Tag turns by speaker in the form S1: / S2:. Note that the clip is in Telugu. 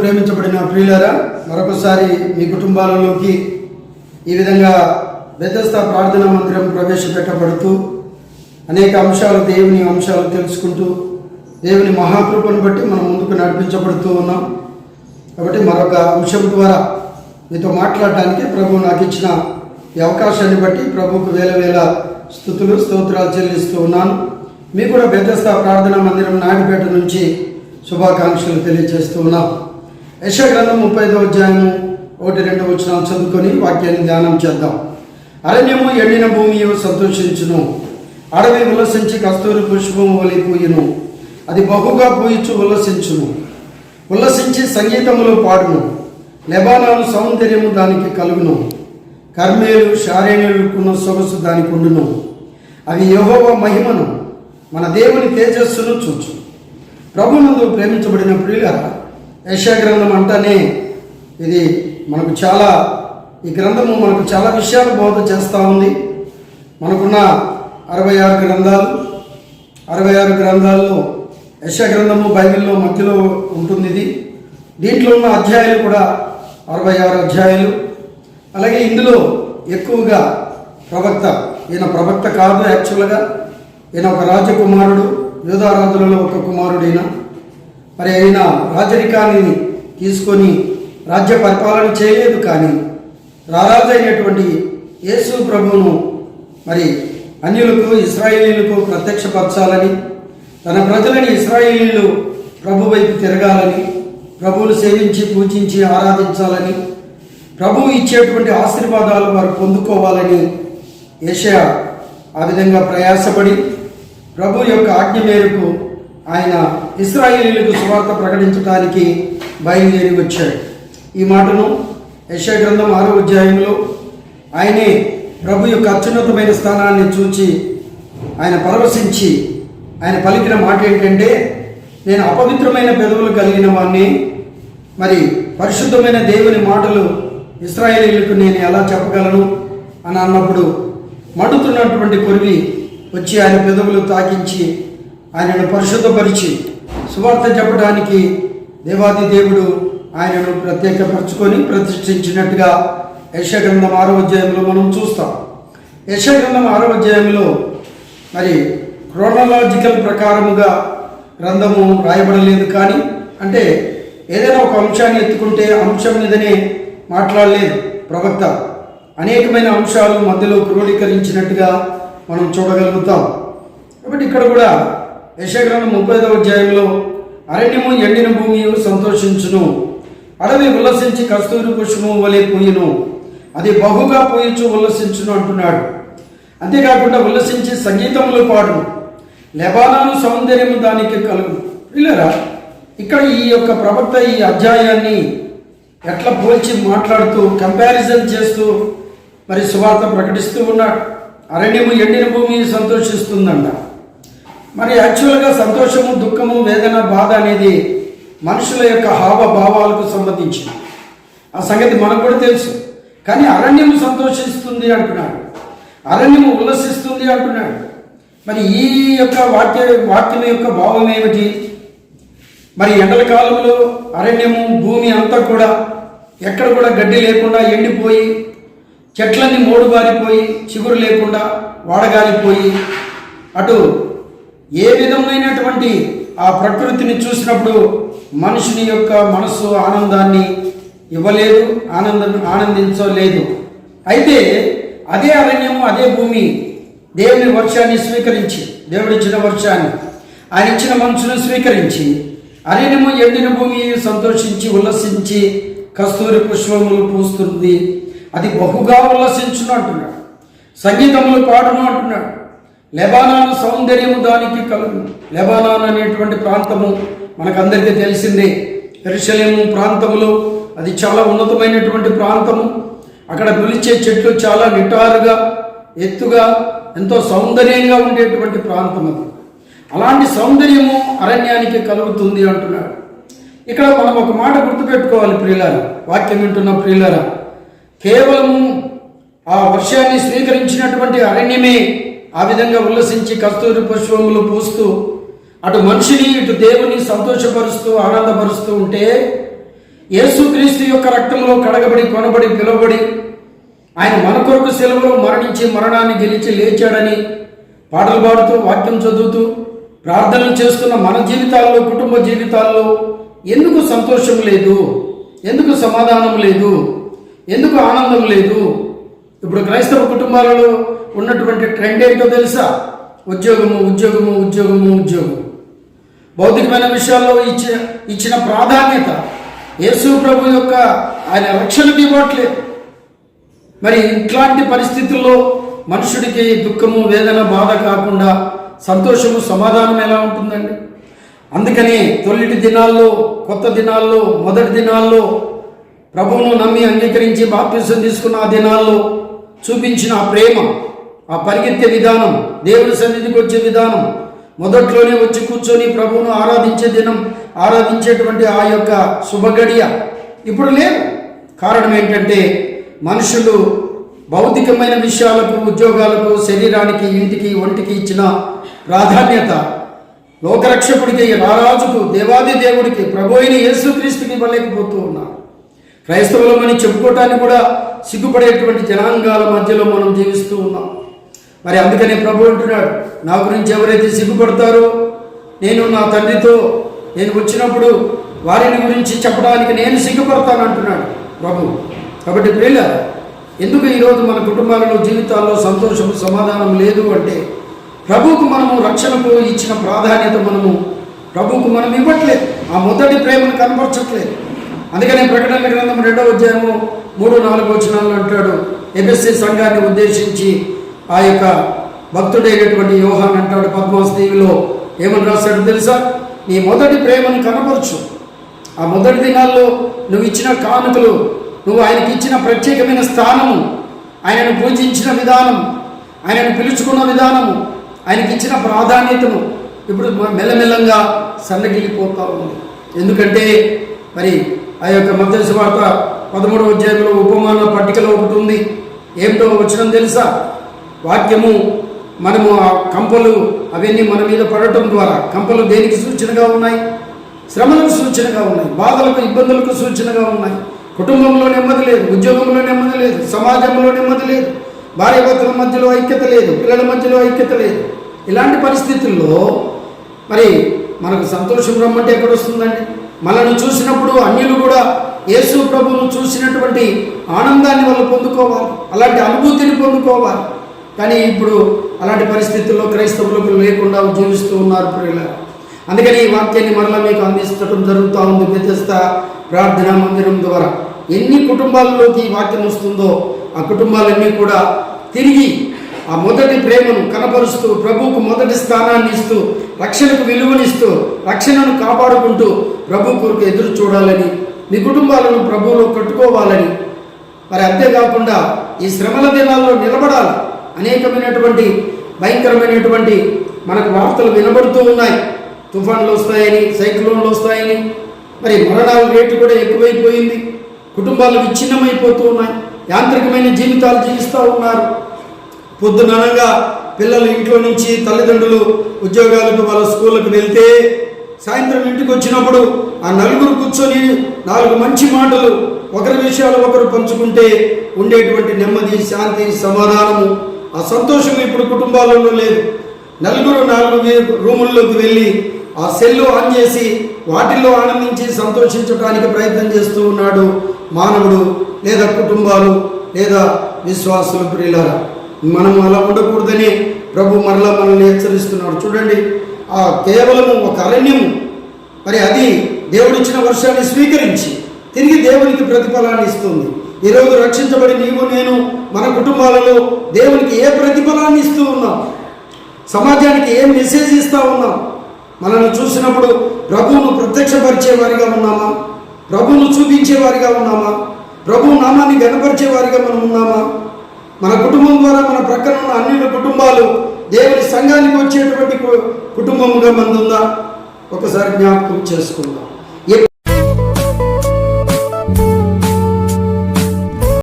S1: ప్రేమించబడిన ప్రియులారా మరొకసారి మీ కుటుంబాలలోకి ఈ విధంగా వ్యతస్థ ప్రార్థనా మందిరం ప్రవేశపెట్టబడుతూ అనేక అంశాలు దేవుని అంశాలు తెలుసుకుంటూ దేవుని మహాకృపను బట్టి మనం ముందుకు నడిపించబడుతూ ఉన్నాం. కాబట్టి మరొక అంశం ద్వారా మీతో మాట్లాడడానికి ప్రభు నాకు ఇచ్చిన ఈ అవకాశాన్ని బట్టి ప్రభుకు వేల వేల స్థుతులు స్తోత్రాలు చెల్లిస్తూ ఉన్నాను. మీకు కూడా వ్యతస్థ ప్రార్థనా మందిరం నాయుడుపేట నుంచి శుభాకాంక్షలు తెలియజేస్తూ ఉన్నాం. యశగ్రంథం ముప్పై ఐదో అధ్యాయము ఒకటి రెండు వచ్చిన చదువుకొని వాక్యాన్ని ధ్యానం చేద్దాం. అరణ్యము ఎండిన భూమియు సంతోషించును. అడవి ఉల్లసించి కస్తూరి పుష్పము వలి పూయును. అది బహుగా పూయించు ఉల్లసించును. ఉల్లసించి సంగీతములో పాడును. లెబానాను సౌందర్యము దానికి కలుగును. కర్మేలు శారీనుకున్న సొగసు దానికి ఉండును. అవి యహోవ మహిమను మన దేవుని తేజస్సును చూచు ప్రభునందు ప్రేమించబడిన ప్రియులారా యశాగ్రంథం అంటేనే ఇది మనకు చాలా ఈ గ్రంథము మనకు చాలా విషయాలు బోధ చేస్తూ ఉంది. మనకున్న అరవై ఆరు గ్రంథాలు అరవై ఆరు గ్రంథాల్లో యశ గ్రంథము బైబిల్లో మధ్యలో ఉంటుంది ఇది. దీంట్లో ఉన్న అధ్యాయాలు కూడా అరవై ఆరు అధ్యాయాలు. అలాగే ఇందులో ఎక్కువగా ప్రవక్త ఈయన ప్రవక్త కాదు యాక్చువల్గా. ఈయన ఒక రాజకుమారుడు యోధారాజులలో ఒక కుమారుడు ఈయన మరి ఆయన రాజరికాన్ని తీసుకొని రాజ్య పరిపాలన చేయలేదు కానీ రారాజైనటువంటి యేసు ప్రభువును మరి అన్యులకు ఇస్రాయేలీలకు ప్రత్యక్షపరచాలని తన ప్రజలని ఇస్రాయేలీలు ప్రభు వైపు తిరగాలని ప్రభువును సేవించి పూజించి ఆరాధించాలని ప్రభువు ఇచ్చేటువంటి ఆశీర్వాదాలు వారు పొందుకోవాలని ఏషయా ఆ విధంగా ప్రయాసపడి ప్రభు యొక్క ఆజ్ఞ మేరకు ఆయన ఇస్రాయేలీలకు సువార్త ప్రకటించడానికి బయలుదేరి వచ్చాడు. ఈ మాటను యశా గ్రంథం ఆరో అధ్యాయంలో ఆయనే ప్రభు యొక్క అత్యున్నతమైన స్థానాన్ని చూచి ఆయన పరవశించి ఆయన పలికిన మాట ఏంటంటే నేను అపవిత్రమైన పెదవులు కలిగిన వాడిని మరి పరిశుద్ధమైన దేవుని మాటలు ఇస్రాయేలీలకు నేను ఎలా చెప్పగలను? అని అన్నప్పుడు మండుతున్నటువంటి కొరివి వచ్చి ఆయన పెదవులు తాకించి ఆయనను పరిశుద్ధపరిచి సువార్త చెప్పడానికి దేవాది దేవుడు ఆయనను ప్రత్యేకపరచుకొని ప్రతిష్ఠించినట్టుగా యశగ్రంథం ఆరో అధ్యాయంలో మనం చూస్తాం. యశగ్రంథం ఆరో అధ్యాయంలో మరి క్రోనలాజికల్ ప్రకారముగా గ్రంథము రాయబడలేదు కానీ అంటే ఏదైనా ఒక అంశాన్ని ఎత్తుకుంటే అంశం మీదనే మాట్లాడలేదు ప్రవక్త. అనేకమైన అంశాలు మధ్యలో క్రోడీకరించినట్టుగా మనం చూడగలుగుతాం. కాబట్టి ఇక్కడ కూడా యశగ్రంథం ముప్పై అధ్యాయంలో అరణ్యము ఎండిన భూమి సంతోషించును. అడవి ఉల్లసించి కస్తూరి పుష్పము వలె పూయును. అది బహుగా పూయించు ఉల్లసించును అంటున్నాడు. అంతేకాకుండా ఉల్లసించి సంగీతములు పాడు లెబానాను సౌందర్యము దానికి కలుగు వీళ్ళరా ఇక్కడ ఈ యొక్క ప్రవక్త ఈ అధ్యాయాన్ని ఎట్లా పోల్చి మాట్లాడుతూ కంపారిజన్ చేస్తూ మరి సువార్త ప్రకటిస్తూ ఉన్నాడు. అరణ్యము ఎండిన భూమి సంతోషిస్తుందంట. మరి యాక్చువల్గా సంతోషము దుఃఖము వేదన బాధ అనేది మనుషుల యొక్క హావభావాలకు సంబంధించింది. ఆ సంగతి మనకు కూడా తెలుసు. కానీ అరణ్యము సంతోషిస్తుంది అంటున్నాడు. అరణ్యము ఉల్లసిస్తుంది అంటున్నాడు. మరి ఈ యొక్క వాక్య వాక్యం యొక్క భావం ఏమిటి? మరి ఎండల కాలంలో అరణ్యము భూమి అంతా కూడా ఎక్కడ కూడా గడ్డి లేకుండా ఎండిపోయి చెట్లన్నీ మోడుబారిపోయి చిగురు లేకుండా వాడగాలిపోయి అటు ఏ విధమైనటువంటి ఆ ప్రకృతిని చూసినప్పుడు మనుషుని యొక్క మనస్సు ఆనందాన్ని ఇవ్వలేదు ఆనందం ఆనందించలేదు. అయితే అదే అరణ్యము అదే భూమి దేవుని వర్షాన్ని స్వీకరించి దేవుడిచ్చిన వర్షాన్ని ఆయన ఇచ్చిన మనసును స్వీకరించి అరణ్యము ఎండిన భూమి సంతోషించి ఉల్లసించి కస్తూరి పుష్పములు పూస్తుంది. అది బహుగా ఉల్లసించును అంటున్నాడు. సంగీతములు పాడును అంటున్నాడు. లెబానాన్ సౌందర్యము దానికి కలుగు. లెబానాన్ అనేటువంటి ప్రాంతము మనకందరికీ తెలిసిందే. ఎరుషలేము ప్రాంతములో అది చాలా ఉన్నతమైనటువంటి ప్రాంతము. అక్కడ పిలిచే చెట్లు చాలా నిటారుగా ఎత్తుగా ఎంతో సౌందర్యంగా ఉండేటువంటి ప్రాంతం అది. అలాంటి సౌందర్యము అరణ్యానికి కలుగుతుంది అంటున్నాడు. ఇక్కడ మనం ఒక మాట గుర్తుపెట్టుకోవాలి ప్రియులారా. వాక్యం వింటున్న ప్రియులారా. కేవలము ఆ వర్షాన్ని స్వీకరించినటువంటి అరణ్యమే ఆ విధంగా ఉల్లసించి కస్తూరి పుష్పములు పూస్తూ అటు మనిషిని ఇటు దేవుని సంతోషపరుస్తూ ఆనందపరుస్తూ ఉంటే యేసుక్రీస్తు యొక్క రక్తంలో కడగబడి కొనబడి పిలువబడి ఆయన మన కొరకు సెలవులో మరణించి మరణాన్ని గెలిచి లేచాడని పాటలు పాడుతూ వాక్యం చదువుతూ ప్రార్థనలు చేస్తున్న మన జీవితాల్లో కుటుంబ జీవితాల్లో ఎందుకు సంతోషం లేదు? ఎందుకు సమాధానం లేదు? ఎందుకు ఆనందం లేదు? ఇప్పుడు క్రైస్తవ కుటుంబాలలో ఉన్నటువంటి ట్రెండ్ ఏంటో తెలుసా? ఉద్యోగము ఉద్యోగము ఉద్యోగము ఉద్యోగం భౌతికమైన విషయాల్లో ఇచ్చిన ఇచ్చిన ప్రాధాన్యత. యేసు ప్రభు యొక్క ఆయన రక్షణకి ఇవ్వట్లేదు మరి ఇట్లాంటి పరిస్థితుల్లో మనుషుడికి దుఃఖము వేదన బాధ కాకుండా సంతోషము సమాధానం ఎలా ఉంటుందండి? అందుకని తొలిటి దినాల్లో కొత్త దినాల్లో మొదటి దినాల్లో ప్రభువును నమ్మి అంగీకరించి బాప్తిసం తీసుకున్న ఆ దినాల్లో చూపించిన ఆ ప్రేమ ఆ పరిగెత్తే విధానం దేవుడి సన్నిధికి వచ్చే విధానం మొదట్లోనే వచ్చి కూర్చొని ప్రభువును ఆరాధించే దినం ఆరాధించేటువంటి ఆ యొక్క శుభగడియ ఇప్పుడు లేదు. కారణం ఏంటంటే మనుషులు భౌతికమైన విషయాలకు ఉద్యోగాలకు శరీరానికి ఇంటికి ఒంటికి ఇచ్చిన ప్రాధాన్యత లోకరక్షకుడికి రారాజుకు దేవాది దేవుడికి ప్రభు అయిన యేసుక్రీస్తుకి ఇవ్వలేకపోతూ ఉన్నారు. క్రైస్తవులమని చెప్పుకోవటానికి కూడా సిగ్గుపడేటువంటి జనాంగాల మధ్యలో మనం జీవిస్తూ ఉన్నాం. మరి అందుకనే ప్రభు అంటున్నాడు నా గురించి ఎవరైతే సిగ్గుపడతారో నేను నా తండ్రితో నేను వచ్చినప్పుడు వారిని గురించి చెప్పడానికి నేను సిగ్గుపడతాను అంటున్నాడు ప్రభు. కాబట్టి ప్రియుల ఎందుకు ఈరోజు మన కుటుంబాలలో జీవితాల్లో సంతోషం సమాధానం లేదు అంటే ప్రభువుకు మనము రక్షణకు ఇచ్చిన ప్రాధాన్యత మనము ప్రభువుకు మనం ఇవ్వట్లేదు. ఆ మొదటి ప్రేమను కనపరచట్లేదు. అందుకనే ప్రకటన గ్రంథం రెండవ అధ్యాయము మూడు నాలుగు వచనాలు అంటాడు. ఎబిఎస్సి సంఘాన్ని ఉద్దేశించి ఆ యొక్క భక్తుడైనటువంటి యోహాన్ అంటాడు పద్మాస్దేవిలో ఏమని రాశాడు తెలుసా? నీ మొదటి ప్రేమను కనపరచు. ఆ మొదటి దినాల్లో నువ్వు ఇచ్చిన కానుకలు నువ్వు ఆయనకి ఇచ్చిన ప్రత్యేకమైన స్థానము ఆయనను పూజించిన విధానం ఆయనను పిలుచుకున్న విధానము ఆయనకి ఇచ్చిన ప్రాధాన్యతను ఇప్పుడు మెల్లమెల్లంగా సన్నగిలిపోతా ఉంది. ఎందుకంటే మరి ఆ యొక్క మధ్య వార్త పదమూడవ అధ్యాయంలో ఉపమాన పట్టికలో ఒకటి ఉంది. ఏమిటో వచ్చిన తెలుసా? వాక్యము మనము ఆ కంపలు అవన్నీ మన మీద పడటం ద్వారా కంపలు దేనికి సూచనగా ఉన్నాయి? శ్రమలకు సూచనగా ఉన్నాయి. బాధలకు ఇబ్బందులకు సూచనగా ఉన్నాయి. కుటుంబంలో నెమ్మది లేదు ఉద్యోగంలో నెమ్మది లేదు సమాజంలో నెమ్మది లేదు భార్యాభర్తల మధ్యలో ఐక్యత లేదు పిల్లల మధ్యలో ఐక్యత లేదు. ఇలాంటి పరిస్థితుల్లో మరి మనకు సంతోషం రమ్మంటే ఎక్కడ వస్తుందండి? మనను చూసినప్పుడు అన్యులు కూడా యేసు ప్రభువును చూసినటువంటి ఆనందాన్ని వాళ్ళు పొందుకోవాలి అలాంటి అనుభూతిని పొందుకోవాలి. కానీ ఇప్పుడు అలాంటి పరిస్థితుల్లో క్రైస్తవులకు లేకుండా జీవిస్తూ ఉన్నారు ప్రియుల అందుకని ఈ వాక్యాన్ని మరలా మీకు అందించడం జరుగుతూ ఉంది వ్యత్యస్త ప్రార్థనా మందిరం ద్వారా. ఎన్ని కుటుంబాల్లోకి ఈ వాక్యం వస్తుందో ఆ కుటుంబాలన్నీ కూడా తిరిగి ఆ మొదటి ప్రేమను కనపరుస్తూ ప్రభువుకు మొదటి స్థానాన్ని ఇస్తూ రక్షణకు విలువనిస్తూ రక్షణను కాపాడుకుంటూ ప్రభు కొరకు ఎదురు చూడాలని మీ కుటుంబాలను ప్రభువులో కట్టుకోవాలని. మరి అంతేకాకుండా ఈ శ్రమల దినాల్లో నిలబడాలి? అనేకమైనటువంటి భయంకరమైనటువంటి మనకు వార్తలు వినబడుతూ ఉన్నాయి. తుఫాన్లు వస్తాయని సైక్లోన్లు వస్తాయని. మరి మరణాల రేటు కూడా ఎక్కువైపోయింది. కుటుంబాలు విచ్ఛిన్నమైపోతూ ఉన్నాయి. యాంత్రికమైన జీవితాలు జీవిస్తూ ఉన్నారు. పొద్దుననగా పిల్లలు ఇంట్లో నుంచి తల్లిదండ్రులు ఉద్యోగాలకు వాళ్ళ స్కూళ్ళకు వెళ్తే సాయంత్రం ఇంటికి వచ్చినప్పుడు ఆ నలుగురు కూర్చొని నాలుగు మంచి మాటలు ఒకరి విషయాలు ఒకరు పంచుకుంటే ఉండేటువంటి నెమ్మది శాంతి సమాధానము ఆ సంతోషం ఇప్పుడు కుటుంబాలలో లేదు. నలుగురు నాలుగు రూముల్లోకి వెళ్ళి ఆ సెల్లు ఆన్ చేసి వాటిల్లో ఆనందించి సంతోషించడానికి ప్రయత్నం చేస్తూ ఉన్నాడు మానవుడు లేదా కుటుంబాలు లేదా విశ్వాసులు ప్రియులారా. మనం అలా ఉండకూడదని ప్రభు మరలా మనల్ని హెచ్చరిస్తున్నాడు. చూడండి ఆ కేవలము ఒక అరణ్యము. మరి అది దేవుడిచ్చిన వర్షాన్ని స్వీకరించి తిరిగి దేవునికి ప్రతిఫలాన్ని ఇస్తుంది. ఈరోజు రక్షించబడి నీవు నేను మన కుటుంబాలలో దేవునికి ఏ ప్రతిఫలాన్ని ఇస్తూ ఉన్నాం? సమాజానికి ఏం మెసేజ్ ఇస్తూ ఉన్నాం? మనల్ని చూసినప్పుడు ప్రభువును ప్రత్యక్షపరిచే వారిగా ఉన్నామా? ప్రభువును చూపించేవారిగా ఉన్నామా? ప్రభు నామాన్ని గనపరిచే వారిగా మనం ఉన్నామా? మన కుటుంబం ద్వారా మన ప్రక్కన ఉన్న అన్ని కుటుంబాలు దేవుని సంఘానికి వచ్చేటువంటి కుటుంబంగా కుటుంబముగా మంది ఉందా ఒకసారి జ్ఞాపకం చేసుకుందాం.